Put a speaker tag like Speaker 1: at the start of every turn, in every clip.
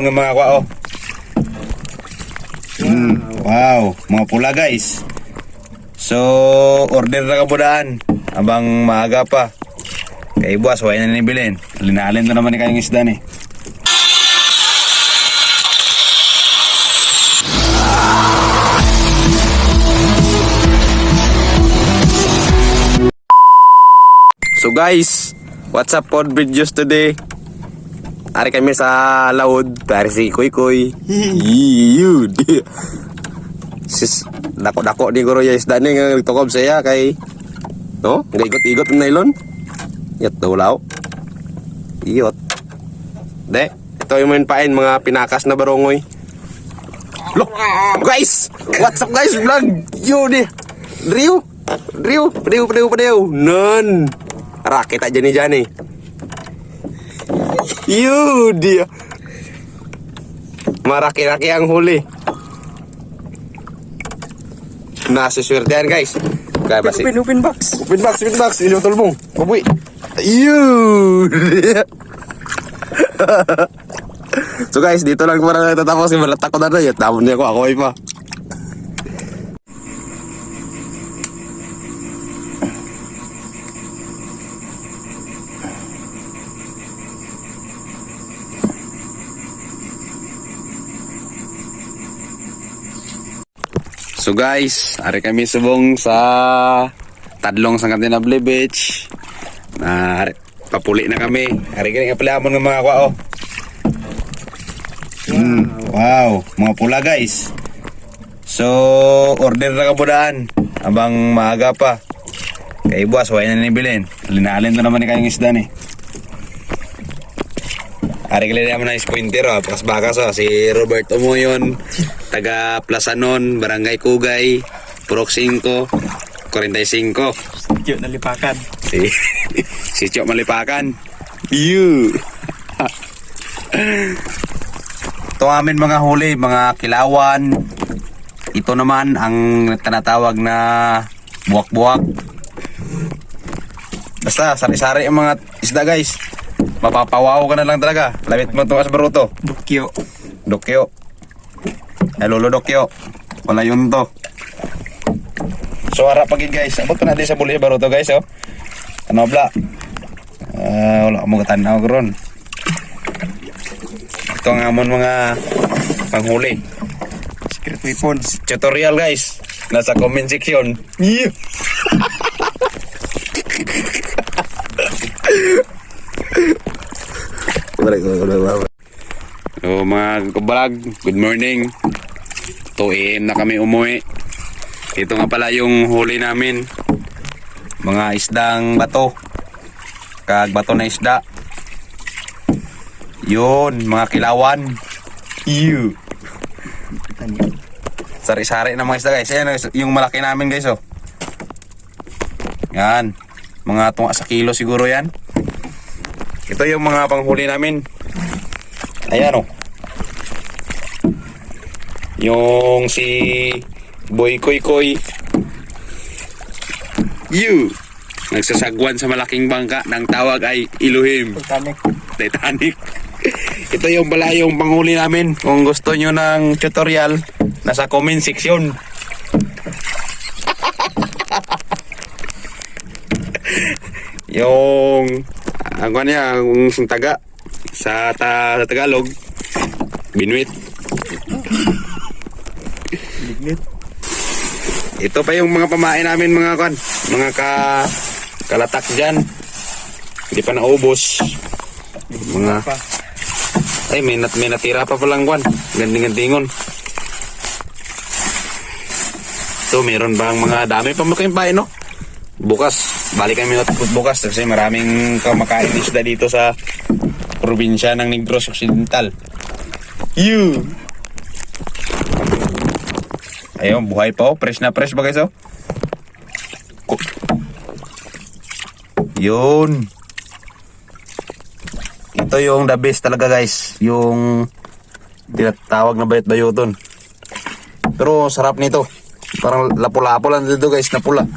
Speaker 1: Ng mga kwa oh. Mm, wow, mga pula guys. So, order na kabudaan. Abang maaga pa. Kay boss, wala na nibilin. Linalin na naman ni kayong isda ni. So guys, what's up pod videos today? Ari kami sa laod, dari si Koy Koy. Yun. Sis, dako-dako ni Guro ya isda ni nga tukob saya kay No? Nga igot-igot ng nylon. Yat daw Iyot. De, ito yung main pain mga pinakas na barongoy. Lo, guys! What's up guys? Vlog! Yo di. Driyo. Driyo. Padiw, padiw, padiw. Nun. Rakit aja nih Jani. Yo dia. Maraki-raki ang huli. Nasa swertean guys. Kaya basi.
Speaker 2: Upin, upin box.
Speaker 1: Spin box, spin box. Ini betul bung. Babuy. Yun. so guys, dito lang para natatapos malatak ko na na. Yun, tapon niya ako. Ako ay pa. So guys, ari kami subong sa Tadlong sa Cantinable Beach. Na ari, papuli na kami. Ari kini kapilamon ng mga kwa oh. Mm, wow, mga pula guys. So, order na kabudaan. Abang maaga pa. Kay boss, wala na nibilin. Linalin na naman ni kayong isda ni. Ari kailan naman na pointer oh, pakas bakas oh. Si Robert Umuyon, taga Plazanon, Barangay Kugay, Purok 5, 45.
Speaker 2: Cute na lipakan.
Speaker 1: Si, si Chok Malipakan. You. Ito amin mga huli, mga kilawan. Ito naman ang tinatawag na buwak-buwak. Basta, sari-sari ang mga isda guys. Mapapawaw ka na lang talaga. Lamit mo itong asbaruto.
Speaker 2: Dukyo.
Speaker 1: Dokyo. Ay, lolo Dokyo. Wala yun to. So, harap pagin guys. Abot ko na di sa buli baro to guys, oh. Ano bla? Ah, wala mo katanaw karon. Ito ang amon mga panghuli.
Speaker 2: Secret weapons.
Speaker 1: Tutorial guys. Nasa comment section. Yeah. So mga kabalag, good morning. 2 AM na kami umuwi. Ito nga pala yung huli namin. Mga isdang bato. Kag bato na isda. Yun, mga kilawan. Ew. Sari-sari na mga isda guys. Ayan yung malaki namin guys oh. Yan. Mga tunga sa kilo siguro yan. Ito yung mga panghuli namin. Ayan oh. Yung si Boy Koy Koy. You. Nagsasagwan sa malaking bangka ng tawag ay Iluhim.
Speaker 2: Titanic.
Speaker 1: Titanic. Ito yung pala yung panghuli namin. Kung gusto nyo ng tutorial, nasa comment section. yung ang niya, ang taga sa, ta, sa Tagalog, binuit. Ito pa yung mga pamain namin mga kan, mga ka kalatak diyan. Hindi pa naubos. Mga ay may nat may natira pa palang kwan. Ganding-gandingon. So meron bang mga dami pa makayong pain no? Bukas, balik kami natapos bukas kasi maraming kamakain isda dito sa probinsya ng Negros Occidental. You! Ayun, buhay pa oh. Fresh na fresh ba guys oh? Yun. Ito yung the best talaga guys. Yung tinatawag na bayot bayoton. Pero sarap nito. Parang lapu-lapo lang dito guys na pula.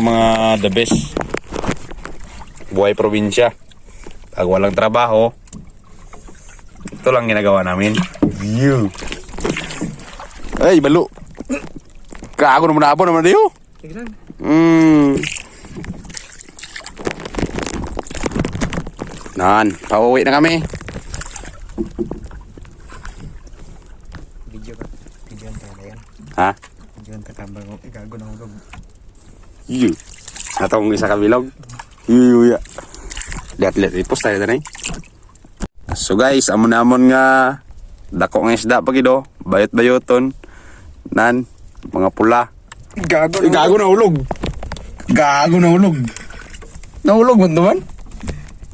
Speaker 1: Ito mga the best. Buhay probinsya. Pag walang trabaho, ito lang ginagawa namin. View. Ay, balo. Kago naman na abo naman.
Speaker 2: Tignan.
Speaker 1: Hmm. Nan, pauwi na kami.
Speaker 2: Video ka. Video ka yan.
Speaker 1: Ha?
Speaker 2: Video ka tambang ko. Igago na hulog.
Speaker 1: Yu. Atong isa ka bilog. Yu ya. Lihat lihat ipost tayo tanay. So guys, amon na amon nga dako nga isda pa gido. Bayot bayoton. Nan, mga pula.
Speaker 2: Gago
Speaker 1: Ay, gago na hulog. Gago na hulog. Nahulog mo naman?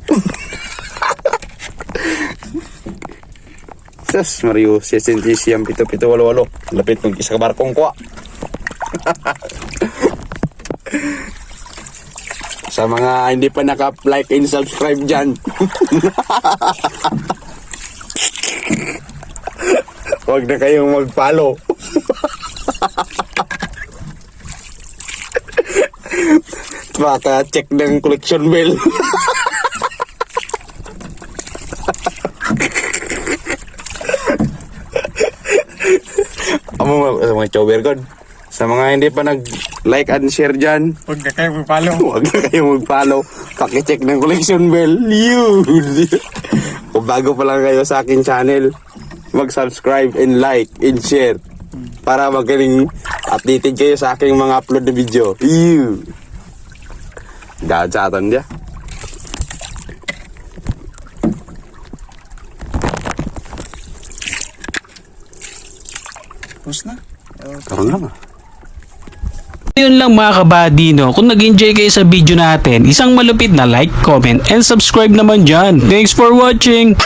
Speaker 1: Sus, Mario, sesentisi ang pito-pito walo-walo. Lapit ng isa ka barkong kwa. Sa mga hindi pa naka-like and subscribe dyan. Huwag na kayong mag-follow. Baka check ng collection bill. Amo mga, chower god. Sa mga hindi pa nag-like and share dyan,
Speaker 2: Huwag ka kayo magpalo.
Speaker 1: huwag na kayo mag-follow. Pakicheck ng collection bell. Yun! Kung bago pa lang kayo sa akin channel, mag-subscribe and like and share para magaling updated kayo sa aking mga upload na video. Yun! Gajatan dia.
Speaker 2: Tapos na.
Speaker 1: Karoon lang ah.
Speaker 3: Yun lang mga kabady no. Kung nag-enjoy kayo sa video natin, isang malupit na like, comment, and subscribe naman dyan. Thanks for watching!